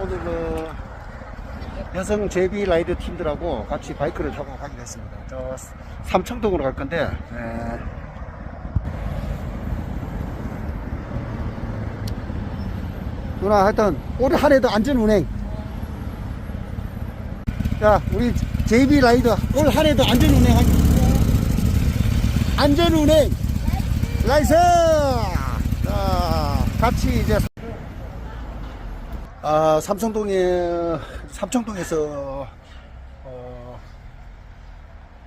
오늘 그 여성 제비 라이더 팀들하고 같이 바이크를 타고 가기로 했습니다. 저 삼청동으로 갈 건데, 에, 누나 하여튼 올한 해도 안전 운행. 자, 우리 JB 라이더 올 한 해도 안전 운행 하기. 안전 운행. 라이스! 자, 같이 이제 아, 삼청동에 삼청동에서 어,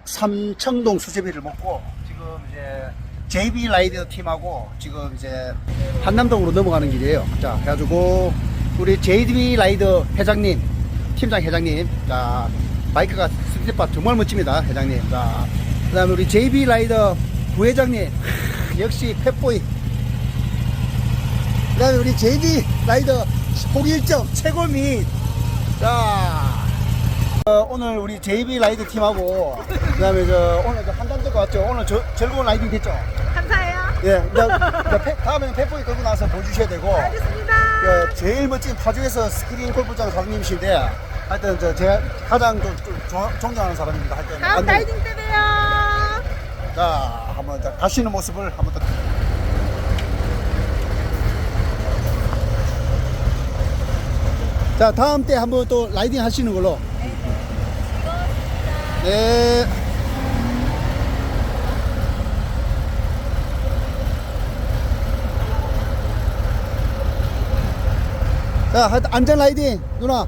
삼청동 수제비를 먹고 지금 이제 JB 라이더 팀하고 지금 이제 한남동으로 넘어가는 길이에요. 자, 그래가지고 우리 JB 라이더 회장님, 팀장 회장님, 자 바이크가 스피드바 정말 멋집니다, 회장님. 자, 그다음에 우리 JB 라이더 부회장님, 하, 역시 펫보이. 그다음에 우리 JB 라이더 홍일점 최고민. 자. 어, 오늘 우리 JB 라이드 팀하고 그다음에 저 오늘 저 한단도가 왔죠. 오늘 저, 즐거운 라이딩 됐죠. 감사해요. 예, 이제, 다음에는 페포이 끌고 나서 보여주셔야 되고 알겠습니다. 예, 제일 멋진 파주에서 스크린 골프장 사장님이신데 하여튼 저 제가 가장 좀, 좀 조- 존경하는 사람입니다. 하여튼 다음. 라이딩 때 봬요. 자 한번 자, 가시는 모습을 한번 더. 자 다음 때 한번 또 라이딩 하시는 걸로. 네. 자, 안전 라이딩 누나